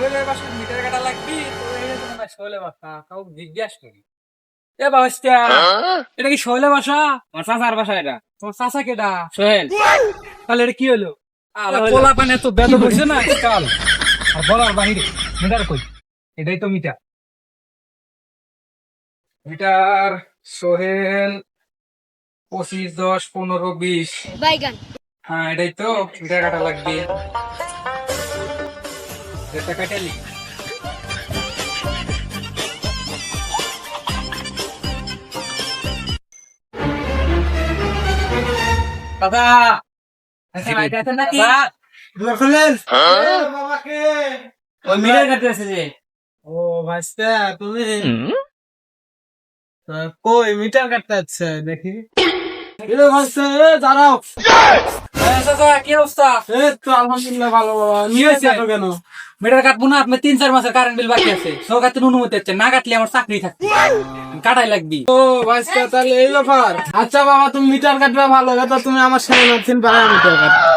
সোহেলের metre কাটা লাগবি তো এটা তো সোহেলের বাসা কাউ জিজ্ঞাসা করি। এ বাবাস্তা এটা কি সোহেলের বাসা আমার চাচার বাসা এটা। তোমার চাচা কেডা? সোহেল। তাহলে এটা কি হলো? আরে পানে তো বেদ করছে না কাল? আর বলার বাহিরে মিটার কই? এটাই তো মিটার। মিটার সোহেল পঁচিশ দশ পনেরো বিশ। বাইগান। হ্যাঁ এটাই তো মিটার কাটা লাগবে। এটা কাটালি দাদা নাকি? ওই মিটার কাটতে আছে যে ও ভাইস্তা তুমি? তা কই মিটার কাটতে আছে দেখি দাঁড়াও। কি অবস্থা? এ তো আলহামদুলিল্লাহ ভালো বাবা। নিয়ে হয়েছে? এসে কেন? মিটার কাটবো না আপনার তিন, চার মাসের কারেন্ট বিল বাকি আছে। সরকার থেকে অনুমতি হচ্ছে, না কাটলে আমার চাকরি থাকবে। কাটাই লাগবি। ও ভাইস্তা তাহলে এই ব্যাপার। আচ্ছা বাবা, তুমি মিটার কাটবে, ভালো কথা, তুমি আমার সামনে মিটার কাট ও